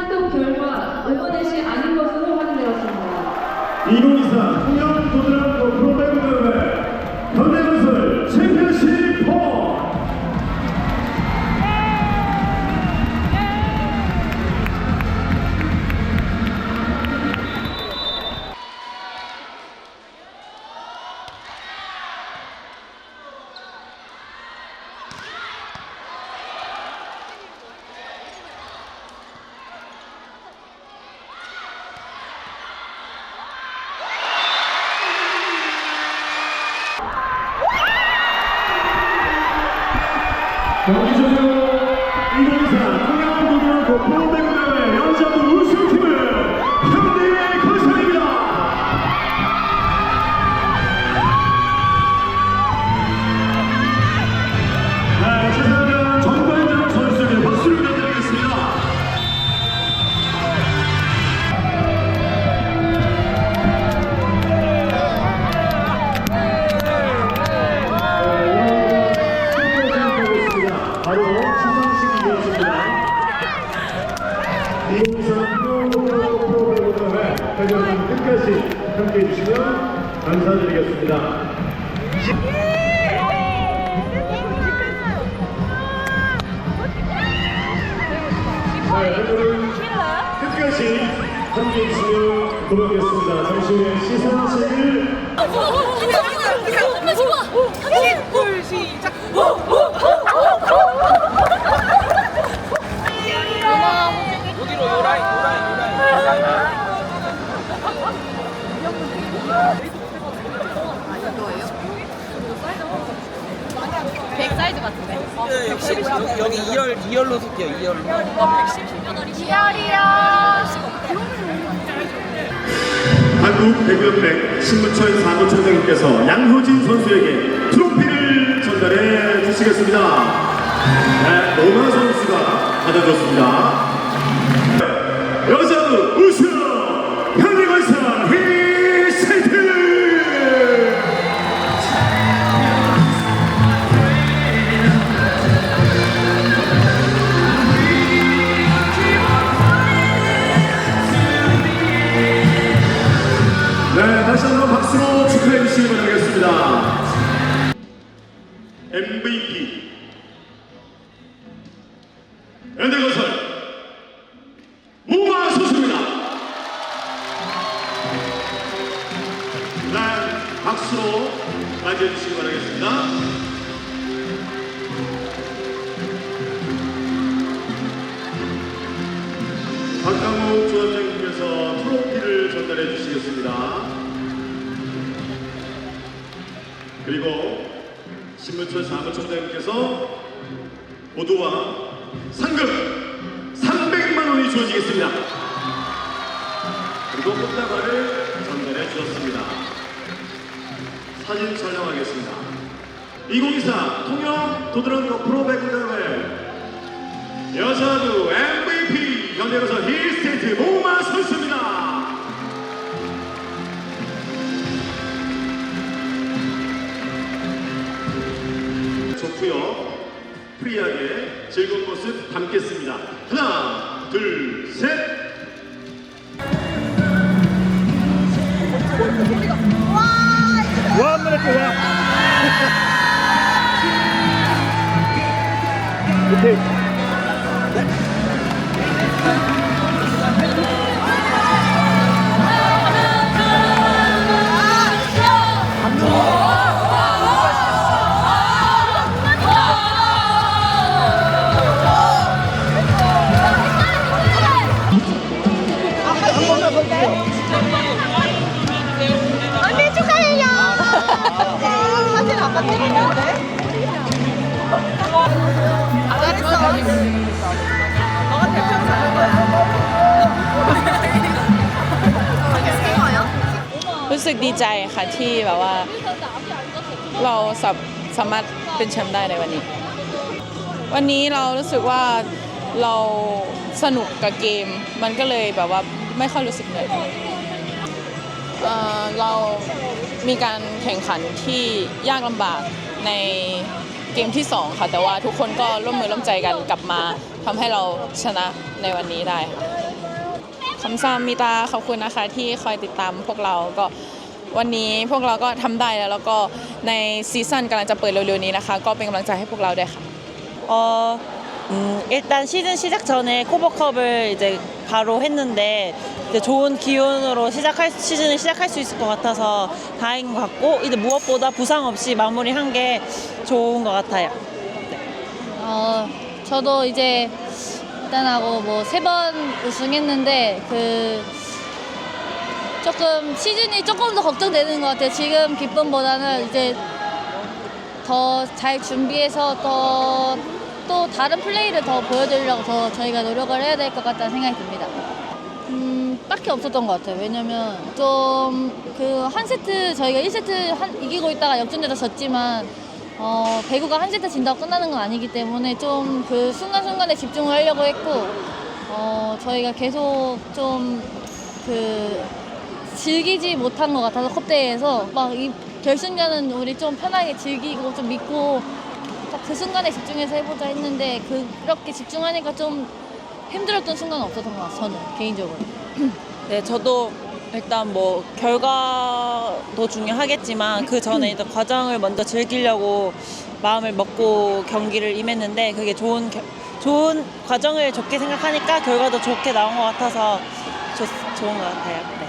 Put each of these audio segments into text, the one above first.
판독 결과 오버넷이 아닌 것으로 확인되었습니다. 2024 통영 도드람 프로배구 대 대결은 끝까지 함께해 주시면 감사드리겠습니다. 끝까지 함께해 주시면 고맙겠습니다. 잠시 후에 시상식을. 예, 역시 여기 여기 2열 2열로 쓸게요. 2열로. 한국 배구연맹 신문철 사무총장님께서 양효진 선수에게 트로피를 전달해 주시겠습니다. 네, 노마 선수가 받아줬습니다. 여자부 우승 현대건설 무마 선수입니다. 네, 박수로 맞이해 주시기 바라겠습니다. 박강욱 조원장님께서 트로피를 전달해 주시겠습니다. 그리고 신문철 사무총장님께서 모두와 상금 300만 원이 주어지겠습니다. 그리고 꽃다발을 전달해 주셨습니다. 사진 촬영하겠습니다. 2024 통영 도드런거 프로배구 대회 여자부 MVP 현대건설 힐스테이트 모마 선수입니다. 좋고요. 프리하게 즐거운 모습 담겠습니다. 하나, 둘, 셋. 와, 한 번에 또 와. 오케이. สึกดีใจค่ะที่แบบว่า เราสับสามารถเป็นแชมป์ได้ในวันนี้ วันนี้เรารู้สึกว่าเราสนุกกับเกม มันก็เลยแบบว่าไม่ค่อยรู้สึกเหนื่อยเรามีการแข่งขันที่ยากลำบากในเกมที่ 2 ค่ะ แต่ว่าทุกคนก็ร่วมมือร่วมใจกันกลับมาทำให้เราชนะในวันนี้ได้ค่ะคำซามิตาขอบคุณนะคะที่คอยติดตามพวกเราก็ วันนี้พวกเราก็ทำได้แล้ว แล้วก็ในซีซั่นกำลังจะเปิดเร็วๆนี้นะคะ ก็เป็นกำลังใจให้พวกเราด้วยค่ะ 어, 음, 일단 시즌 시작 전에 코버컵을 이제 바로 했는데 이제 좋은 기운으로 시작할 시즌을 시작할 수 있을 것 같아서 다행인 것 같고 이제 무엇보다 부상 없이 마무리한 게 좋은 것 같아요. 어, 저도 이제 일단하고 뭐 세 번 우승했는데 그 조금 시즌이 조금 더 걱정되는 것 같아요. 지금 기쁨보다는 이제 더 잘 준비해서 더 또 다른 플레이를 더 보여드리려고 더 저희가 노력을 해야 될 것 같다는 생각이 듭니다. 음, 딱히 없었던 것 같아요. 왜냐면 좀 그 한 세트 저희가 1세트 한, 이기고 있다가 역전돼서 졌지만 어, 배구가 한 세트 진다고 끝나는 건 아니기 때문에 좀 그 순간순간에 집중을 하려고 했고 어, 저희가 계속 좀그 즐기지 못한 것 같아서 컵대회에서 막 이 결승전은 우리 좀 편하게 즐기고 좀 믿고 딱 그 순간에 집중해서 해보자 했는데 그렇게 집중하니까 좀 힘들었던 순간은 없었던 것 같아요. 저는 개인적으로. 네, 저도 일단 뭐 결과도 중요하겠지만 그 전에 일단 과정을 먼저 즐기려고 마음을 먹고 경기를 임했는데 그게 좋은 겨- 좋은 과정을 좋게 생각하니까 결과도 좋게 나온 것 같아서 좋, 좋은 것 같아요.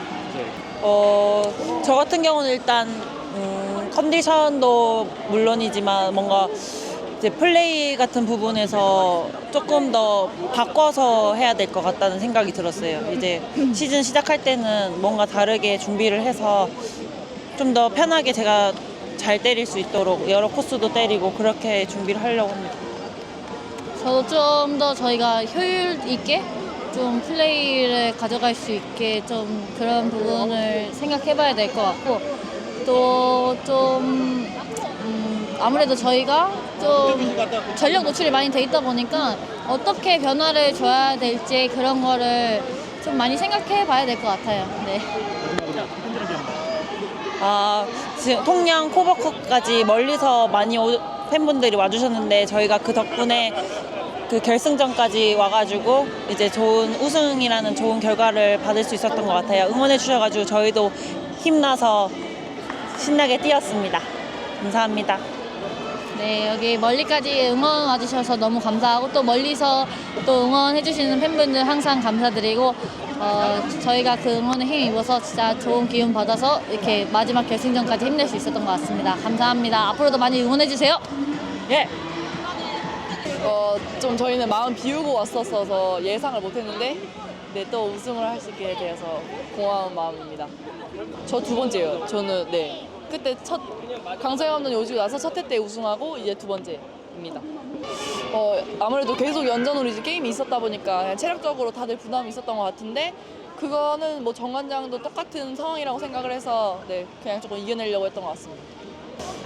네. 어, 저 같은 경우는 일단 음, 컨디션도 물론이지만 뭔가 이제 플레이 같은 부분에서 조금 더 바꿔서 해야 될 것 같다는 생각이 들었어요. 이제 시즌 시작할 때는 뭔가 다르게 준비를 해서 좀 더 편하게 제가 잘 때릴 수 있도록 여러 코스도 때리고 그렇게 준비를 하려고 합니다. 저도 좀 더 저희가 효율 있게 좀 플레이를 가져갈 수 있게 좀 그런 부분을 생각해 봐야 될 것 같고 또좀 음, 아무래도 저희가 좀 전력 노출이 많이 돼 있다 보니까 어떻게 변화를 줘야 될지 그런 거를 좀 많이 생각해 봐야 될 것 같아요. 네. 아, 지금 통영 코버컵까지 멀리서 많이 오- 팬분들이 와주셨는데 저희가 그 덕분에 그 결승전까지 와가지고 이제 좋은 우승이라는 좋은 결과를 받을 수 있었던 것 같아요. 응원해 주셔가지고 저희도 힘나서 신나게 뛰었습니다. 감사합니다. 네, 여기 멀리까지 응원 와주셔서 너무 감사하고 또 멀리서 또 응원해주시는 팬분들 항상 감사드리고 어, 저희가 그 응원에 힘입어서 진짜 좋은 기운 받아서 이렇게 마지막 결승전까지 힘낼 수 있었던 것 같습니다. 감사합니다. 앞으로도 많이 응원해주세요. 예. 어, 좀 저희는 마음 비우고 왔었어서 예상을 못했는데 네, 또 우승을 할 수 있게 되어서 고마운 마음입니다. 저 두 번째요. 저는 네 그때 첫 강서영 감독이 오시고 나서 첫해때 우승하고 이제 두 번째입니다. 어, 아무래도 계속 연전으로 이제 게임이 있었다 보니까 그냥 체력적으로 다들 부담이 있었던 것 같은데 그거는 뭐 정관장도 똑같은 상황이라고 생각을 해서 네 그냥 조금 이겨내려고 했던 것 같습니다.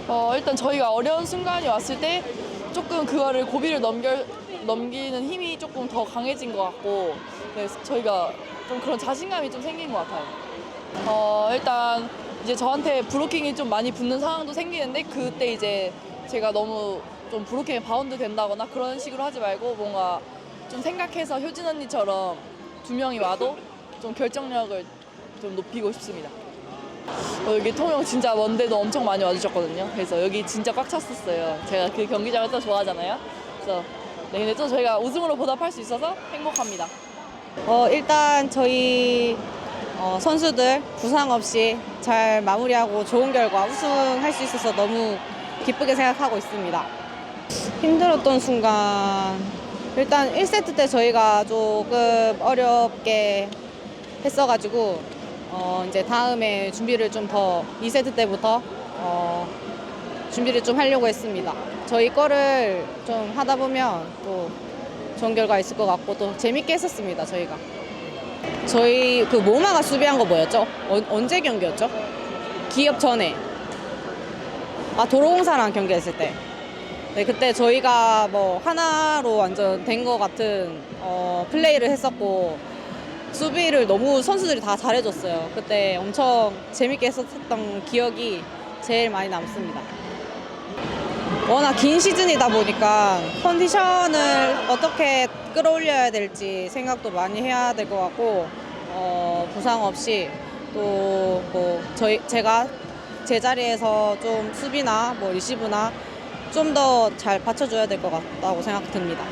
어, 일단 저희가 어려운 순간이 왔을 때 조금 그거를 고비를 넘겨, 넘기는 힘이 조금 더 강해진 것 같고 네, 저희가 좀 그런 자신감이 좀 생긴 것 같아요. 어, 일단 이제 저한테 브로킹이 좀 많이 붙는 상황도 생기는데 그때 이제 제가 너무 좀 브로킹에 바운드 된다거나 그런 식으로 하지 말고 뭔가 좀 생각해서 효진 언니처럼 두 명이 와도 좀 결정력을 좀 높이고 싶습니다. 어, 여기 통영 진짜 먼데도 엄청 많이 와주셨거든요. 그래서 여기 진짜 꽉 찼었어요. 제가 그 경기장을 또 좋아하잖아요. 그래서 네, 근데 또 저희가 우승으로 보답할 수 있어서 행복합니다. 어, 일단 저희 어, 선수들 부상 없이 잘 마무리하고 좋은 결과 우승할 수 있어서 너무 기쁘게 생각하고 있습니다. 힘들었던 순간 일단 1세트 때 저희가 조금 어렵게 했어가지고 어, 이제 다음에 준비를 좀 더 2세트 때부터 어, 준비를 좀 하려고 했습니다. 저희 거를 좀 하다 보면 또 좋은 결과 있을 것 같고 또 재밌게 했었습니다 저희가 저희 그 모마가 수비한 거 뭐였죠? 어, 언제 경기였죠? 기업 전에 아 도로공사랑 경기했을 때 네, 그때 저희가 뭐 하나로 완전 된거 같은 어, 플레이를 했었고 수비를 너무 선수들이 다 잘해줬어요 그때 엄청 재밌게 했었던 기억이 제일 많이 남습니다 워낙 긴 시즌이다 보니까 컨디션을 어떻게 끌어올려야 될지 생각도 많이 해야 될 것 같고 어, 부상 없이 또 뭐 저희 제가 제 자리에서 좀 수비나 뭐 리시브나 좀 더 잘 받쳐줘야 될 것 같다고 생각됩니다.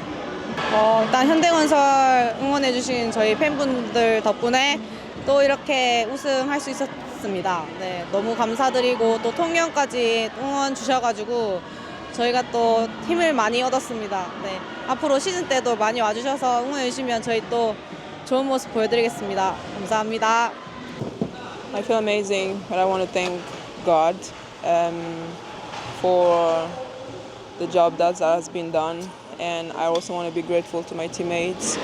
어, 일단 현대건설 응원해주신 저희 팬분들 덕분에 또 이렇게 우승할 수 있었습니다. 네, 너무 감사드리고 또 통영까지 응원 주셔가지고 저희가 또 힘을 많이 얻었습니다. 네, 앞으로 시즌 때도 많이 와주셔서 응원해 주시면 저희 또 좋은 모습 보여드리겠습니다. 감사합니다. I feel amazing, but I want to thank God um, for the job that has been done, and I also want to be grateful to my teammates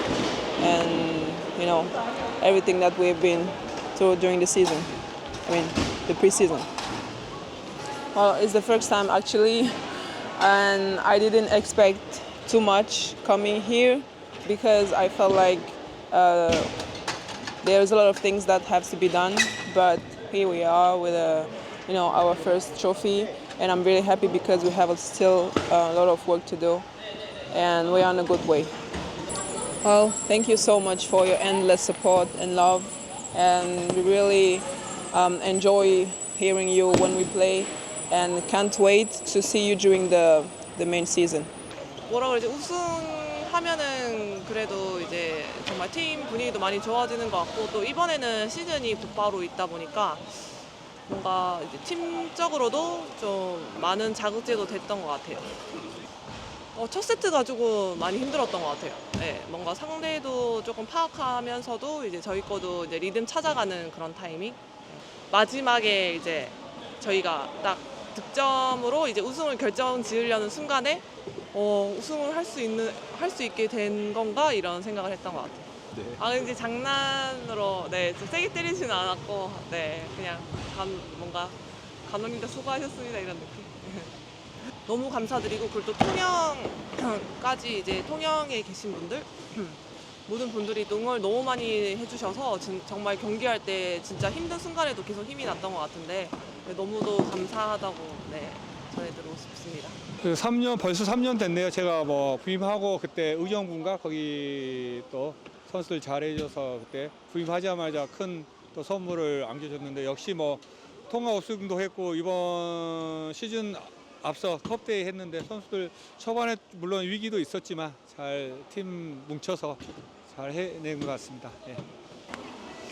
and you know everything that we've been through during the season. I mean, the preseason. Well, it's the first time actually, and I didn't expect too much coming here because I felt like. Uh, there's a lot of things that have to be done, but here we are with a, you know, our first trophy, and I'm really happy because we have still a lot of work to do, and we're on a good way. Well, thank you so much for your endless support and love, and we really um, enjoy hearing you when we play, and can't wait to see you during the the main season. 뭐라 그러지 우승하면은 그래도 이제 정말 팀 분위기도 많이 좋아지는 것 같고 또 이번에는 시즌이 곧바로 있다 보니까 뭔가 이제 팀적으로도 좀 많은 자극제도 됐던 것 같아요. 어, 첫 세트 가지고 많이 힘들었던 것 같아요. 네, 뭔가 상대도 조금 파악하면서도 이제 저희 거도 이제 리듬 찾아가는 그런 타이밍. 마지막에 이제 저희가 딱 득점으로 이제 우승을 결정 지으려는 순간에 어, 우승을 할 수 있는 할 수 있게 된 건가 이런 생각을 했던 것 같아요. 아 이제 장난으로 네, 좀 세게 때리지는 않았고 네 그냥 감, 뭔가 감독님들 수고하셨습니다 이런 느낌. 너무 감사드리고 그리고 또 통영까지 이제 통영에 계신 분들 모든 분들이 응원을 너무 많이 해주셔서 진- 정말 경기할 때 진짜 힘든 순간에도 계속 힘이 났던 것 같은데 네, 너무도 감사하다고 네, 전해드리고 싶습니다. 그 3년 벌써 3년 됐네요. 제가 뭐 부임하고 그때 의정부인가 거기 또 선수들 잘해줘서 그때 부임하자마자 큰 또 선물을 안겨줬는데 역시 뭐 통화 우승도 했고 이번 시즌 앞서 컵대회 했는데 선수들 초반에 물론 위기도 있었지만 잘 팀 뭉쳐서 잘 해낸 것 같습니다. 예.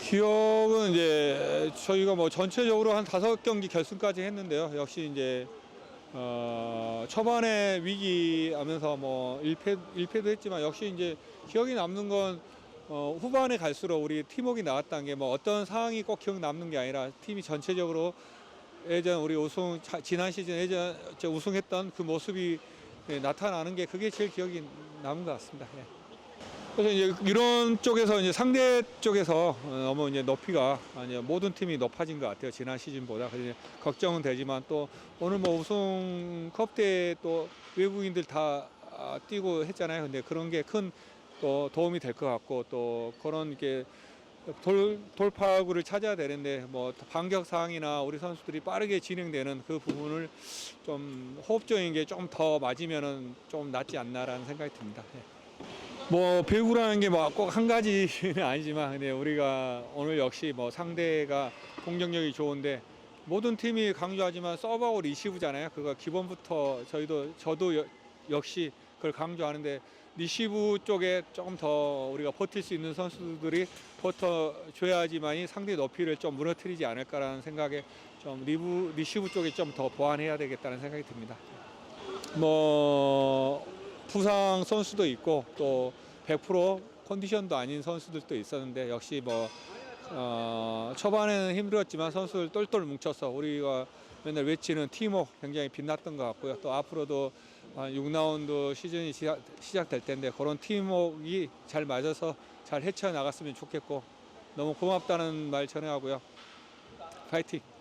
기억은 이제 저희가 뭐 전체적으로 한 다섯 경기 결승까지 했는데요. 역시 이제 어, 초반에 위기하면서 뭐 1패, 1패도 했지만 역시 이제 기억이 남는 건 어, 후반에 갈수록 우리 팀워크가 나왔다는 게 뭐 어떤 상황이 꼭 기억 남는 게 아니라 팀이 전체적으로 예전 우리 우승 자- 지난 시즌 예전 저 우승했던 그 모습이 예, 나타나는 게 그게 제일 기억이 남은 것 같습니다. 예. 그래서 이제 이런 쪽에서 이제 상대 쪽에서 어, 너무 이제 높이가 아니 모든 팀이 높아진 것 같아요 지난 시즌보다 그래서 이제 걱정은 되지만 또 오늘 뭐 우승컵 때 또 외국인들 다 아, 뛰고 했잖아요 근데 그런 게 큰 또 도움이 될 것 같고 또 그런 게 돌, 돌파구를 찾아야 되는데 뭐 반격 사항이나 우리 선수들이 빠르게 진행되는 그 부분을 좀 호흡적인 게 좀 더 맞으면은 좀 낫지 않나라는 생각이 듭니다. 예. 뭐 배구라는 게 뭐 꼭 한 가지는 아니지만 근데 우리가 오늘 역시 뭐 상대가 공격력이 좋은데 모든 팀이 강조하지만 서브하고 리시브잖아요. 그거 기본부터 저희도 저도 여- 역시 그걸 강조하는데 리시브 쪽에 조금 더 우리가 버틸 수 있는 선수들이 버텨줘야지만이 상대 높이를 좀 무너뜨리지 않을까라는 생각에 좀 리브 리시브 쪽에 좀 더 보완해야 되겠다는 생각이 듭니다. 뭐 부상 선수도 있고 또 100% 컨디션도 아닌 선수들도 있었는데 역시 뭐 어, 초반에는 힘들었지만 선수들 똘똘 뭉쳐서 우리가 맨날 외치는 팀워크 굉장히 빛났던 것 같고요. 또 앞으로도 한 6라운드 시즌이 시작, 시작될 텐데 그런 팀워크가 잘 맞아서 잘 헤쳐 나갔으면 좋겠고 너무 고맙다는 말 전해하고요. 파이팅!